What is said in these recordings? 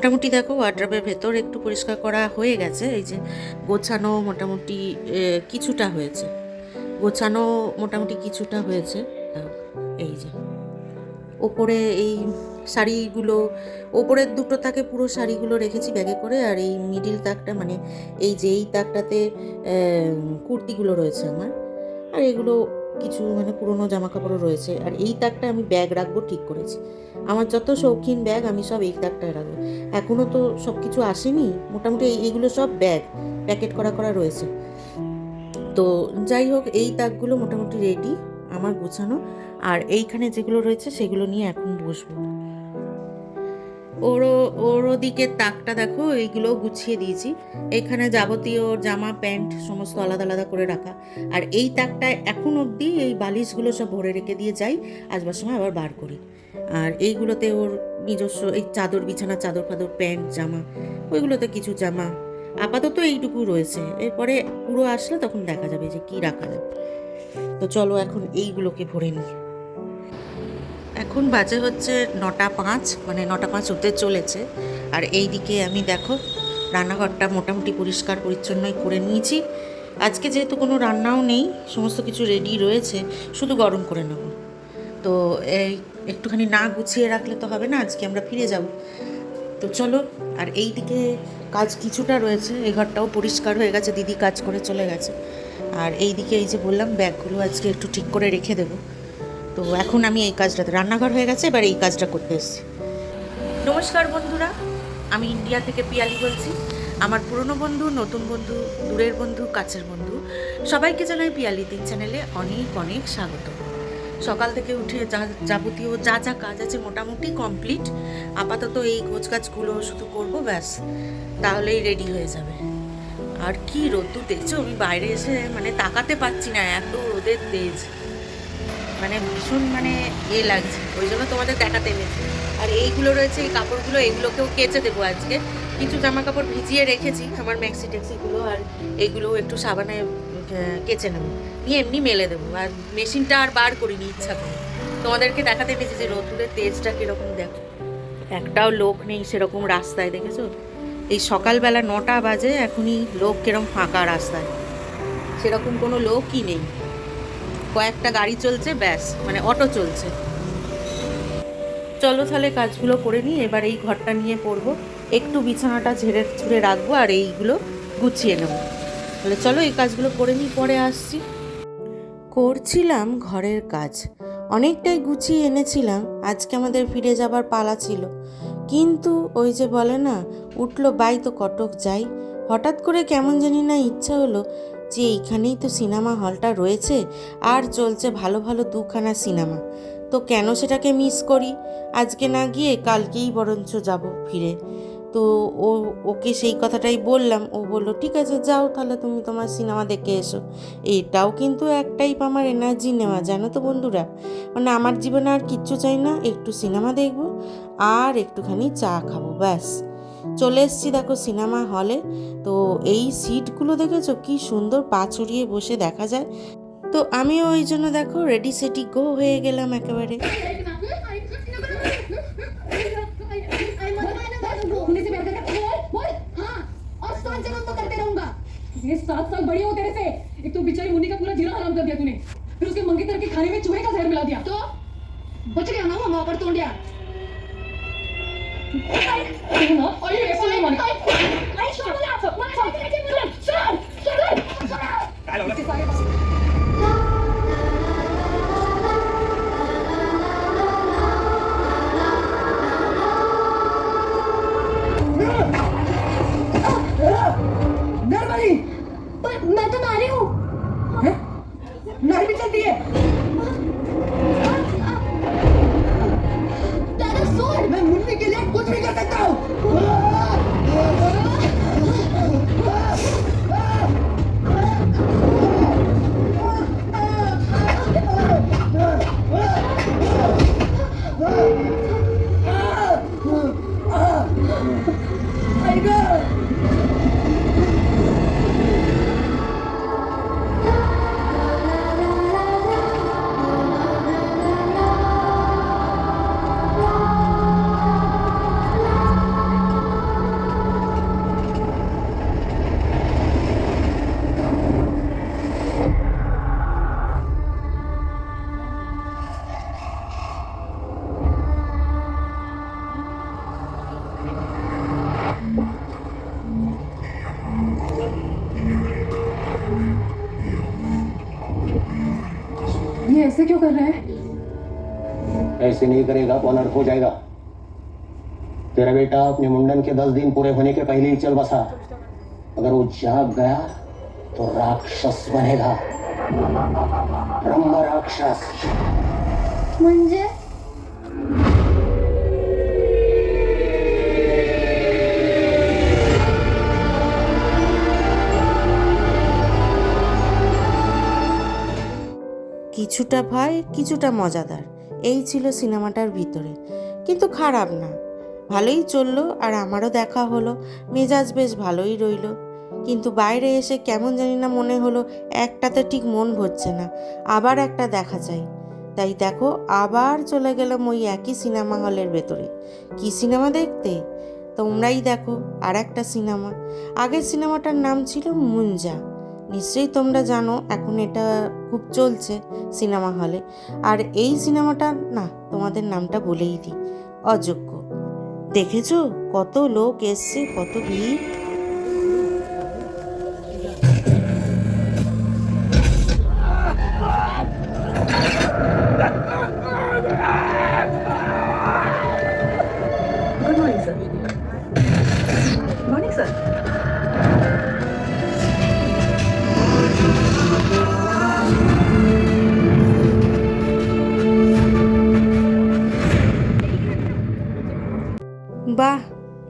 মোটামুটি দেখো ওয়ার্ড্রপের ভেতর একটু পরিষ্কার করা হয়ে গেছে, এই যে গোছানো মোটামুটি কিছুটা হয়েছে। গোছানো মোটামুটি কিছুটা হয়েছে এই যে। ওপরে এই শাড়িগুলো, ওপরের দুটো তাকে পুরো শাড়িগুলো রেখেছি ব্যাগে করে, আর এই মিডিল তাকটা মানে এই যে এই তাকটাতে কুর্তিগুলো রয়েছে আমার, আর এগুলো কিছু মানে পুরনো জামা কাপড়ও রয়েছে আর এই তাকটা আমি ব্যাগ রাখব ঠিক করেছি। আমার যত শৌখিন ব্যাগ আমি সব এই তাকটায় রাখব। এখনও তো সব কিছু আসেনি, মোটামুটি এই- এইগুলো সব ব্যাগ প্যাকেট করা করা রয়েছে। তো যাই হোক, এই তাকগুলো মোটামুটি রেডি আমার গোছানো। আর এইখানে যেগুলো রয়েছে, সেগুলো নিয়ে এখন বসবো। ওর ওর ওদিকে তাকটা দেখো এইগুলো গুছিয়ে দিয়েছি। এখানে যাবতীয় জামা, প্যান্ট সমস্ত আলাদা আলাদা করে রাখা। আর এই তাকটায় এখন অবধি এই বালিশগুলো সব ভরে রেখে দিয়ে যাই, আসবার সময় আবার বার করি। আর এইগুলোতে ওর নিজস্ব, এই চাদর, বিছানা, চাদর ফাদর, প্যান্ট, জামা, ওইগুলোতে কিছু জামা। আপাতত এইটুকু রয়েছে। এরপরে পুরো আসলে তখন দেখা যাবে যে কি রাখা যাবে তো চলো এখন এইগুলোকে ভরে নিই। এখন বাজে হচ্ছে নটা পাঁচ মানে নটা পাঁচ হতে চলেছে। আর এই দিকে আমি দেখো, রান্নাঘরটা মোটামুটি পরিষ্কার পরিচ্ছন্নই করে নিয়েছি। আজকে যেহেতু কোনো রান্নাও নেই, সমস্ত কিছু রেডি রয়েছে, শুধু গরম করে নেব। তো এই একটুখানি না গুছিয়ে রাখলে তো হবে না, আজকে আমরা ফিরে যাব। তো চলো, আর এই দিকে কাজ কিছুটা রয়েছে, এই ঘরটাও পরিষ্কার হয়ে গেছে, দিদি কাজ করে চলে গেছে। আর এই দিকে এই যে বললাম, ব্যাগগুলো আজকে একটু ঠিক করে রেখে দেবো। তো এখন আমি এই কাজটাতে রান্নাঘর হয়ে গেছে, এবার এই কাজটা করতে এসেছি। নমস্কার বন্ধুরা, আমি ইন্ডিয়া থেকে পিয়ালি বলছি। আমার পুরনো বন্ধু, নতুন বন্ধু, দূরের বন্ধু, কাছের বন্ধু, সবাইকে জানাই পিয়ালি তিন চ্যানেলে অনেক অনেক স্বাগত। সকাল থেকে উঠে যা যাবতীয় যা যা কাজ আছে মোটামুটি কমপ্লিট। আপাতত এই গোছ কাজগুলো শুধু করব, ব্যাস, তাহলেই রেডি হয়ে যাবে। আর কি রোদ্দুর দেখছ আমি বাইরে এসে মানে তাকাতে পারছি না, এত রোদের তেজ। মানে ভীষণ মানে এ লাগছে। ওই জন্য তোমাদের দেখাতে এনেছি। আর এইগুলো রয়েছে, এই কাপড়গুলো, এইগুলোকেও কেচে দেবো আজকে। কিছু জামা কাপড় ভিজিয়ে রেখেছি, আমার ম্যাক্সি ট্যাক্সিগুলো আর এইগুলো একটু সাবানে কেচে নেব। নিয়ে এমনি মেলে দেবো, আর মেশিনটা আর বার করিনি, ইচ্ছা করে। তোমাদেরকে দেখাতে এনেছি যে রোদ্দুরের তেজটা কীরকম, দেখো। একটাও লোক নেই সেরকম রাস্তায়, দেখেছ? এই সকালবেলা নটা বাজে, এখনই লোক কিরম ফাঁকা রাস্তায়। সেরকম কোনো লোকই নেই। কয়েকটা গাড়ি চলছে, ব্যাস মানে অটো চলছে। চলো তাহলে কাজগুলো করে নিই, এবার এই ঘরটা নিয়ে পড়ব। একটু বিছানাটা ঝেড়ে ছুঁড়ে রাখব আর এইগুলো গুছিয়ে নেব। তাহলে চলো এই কাজগুলো করে নিই, পরে আসছি। করছিলাম ঘরের কাজ। অনেকটাই গুছিয়ে এনেছিলাম, আজকে আমাদের ফিরে যাবার পালা ছিল। কিন্তু ওই যে বলে না, উঠল বাই তো কটক যাই। হঠাৎ করে কেমন জানি না ইচ্ছা হলো যে এইখানেই তো সিনেমা হলটা রয়েছে আর চলছে ভালো ভালো দুখানা সিনেমা। তো কেন সেটাকে মিস করি? আজকে না গিয়ে কালকেই বরঞ্চ যাব ফিরে। তো ও, ওকে সেই কথাটাই বললাম। ও বলল, ঠিক আছে, যাও তাহলে তুমি তোমার সিনেমা দেখে এসো। এটাও কিন্তু এক টাইপ আমার এনার্জি নেওয়া, জানো তো বন্ধুরা? মানে আমার জীবনে আর কিচ্ছু চাই না, একটু সিনেমা দেখব আর একটুখানি চা খাব, ব্যাস। চলে এসছি দেখো সিনেমা হলে তো এই সিটগুলো দেখেছো কি সুন্দর পা ছড়িয়ে বসে দেখা যায় তো আমিও ওই জন্য দেখো রেডি সেটি গো হয়ে গেলাম একেবারে उन्हीं से प्यार करता है। बोल बोल हाँ और सात जन्म तो करते रहूंगा ये सात साल बड़ी हो तेरे से एक तो बेचारी मुन्नी का पूरा जीना हराम कर दिया तूने फिर उसके मंगेतर के खाने में चूहे का जहर मिला दिया तो बच गया ना वो माँ पर तोड़ Tegen dat? Oh, jullie zijn helemaal niet. Nee, stop me laten. Laat hem. Zet hem erin. Zet hem. Zet hem. Hallo, dat is waar je was. मैं तो नारी हूँ नारी भी चलती है ऐसे क्यों कर रहे हैं? ऐसे नहीं करेगा तो अनर्थ हो जाएगा। तेरा बेटा अपने मुंडन के दस दिन पूरे होने के पहले ही चल बसा। अगर वो जाग गया तो राक्षस बनेगा। ब्रह्म राक्षस। म्हणजे কিছুটা ভয়, কিছুটা মজাদার। এই ছিল সিনেমাটার ভিতরে। কিন্তু খারাপ না। ভালোই চলল আর আমারও দেখা হলো। মেজাজ বেশ ভালোই রইল। কিন্তু বাইরে এসে কেমন জানি না মনে হলো একটাতে ঠিক মন ভরছে না। আবার একটা দেখা চাই। তাই দেখো, আবার চলে গেলাম ওই একই সিনেমা হলের ভেতরে। কি সিনেমা দেখতে? তোমরাই দেখো। আর একটা সিনেমা। আগের সিনেমাটার নাম ছিল মুঞ্জা। নিশ্চয়ই তোমরা জানো, এখন এটা খুব চলছে সিনেমা হলে। আর এই সিনেমাটা, না, তোমাদের নামটা বলেই দিই, অযোগ্য। দেখেছ? কত লোক এসছে, কত ভিড়।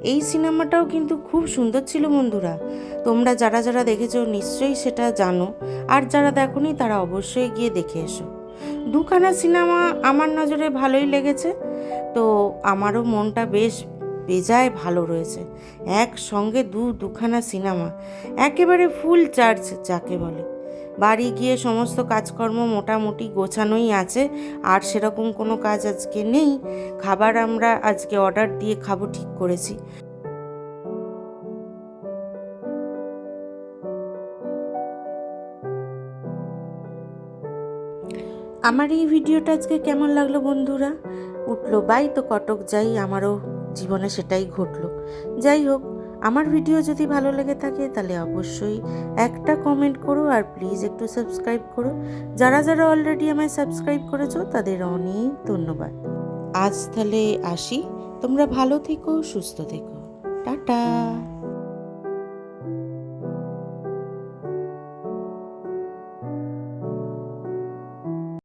এই সিনেমাটাও কিন্তু খুব সুন্দর ছিল বন্ধুরা। তোমরা যারা যারা দেখেছ নিশ্চয়ই সেটা জানো। আর যারা দেখোনি তারা অবশ্যই গিয়ে দেখে এসো। দুখানা সিনেমা আমার নজরে ভালোই লেগেছে। তো আমারও মনটা বেশ বেজায় ভালো রয়েছে। একসঙ্গে দু দুখানা সিনেমা। একেবারে ফুল চার্জ যাকে বলে। বাড়ি গিয়ে সমস্ত কাজকর্ম মোটামুটি গোছানোই আছে, আর সেরকম কোনো কাজ আজকে নেই। খাবার আমরা আজকে অর্ডার দিয়ে খাব, ঠিক করেছি। আমার এই ভিডিওটা আজকে কেমন লাগল বন্ধুরা? উঠল বাই, তো কটক যাই, আমারও জীবনে সেটাই ঘটলো। যাই হোক আমার ভিডিও যদি ভালো লেগে থাকে তাহলে অবশ্যই একটা কমেন্ট করো আর প্লিজ একটু সাবস্ক্রাইব করো। যারা যারা অলরেডি আমায় সাবস্ক্রাইব করেছ, তাদের অনেক ধন্যবাদ। আজ তাহলে আসি। তোমরা ভালো থেকো, সুস্থ থেকো। টাটা।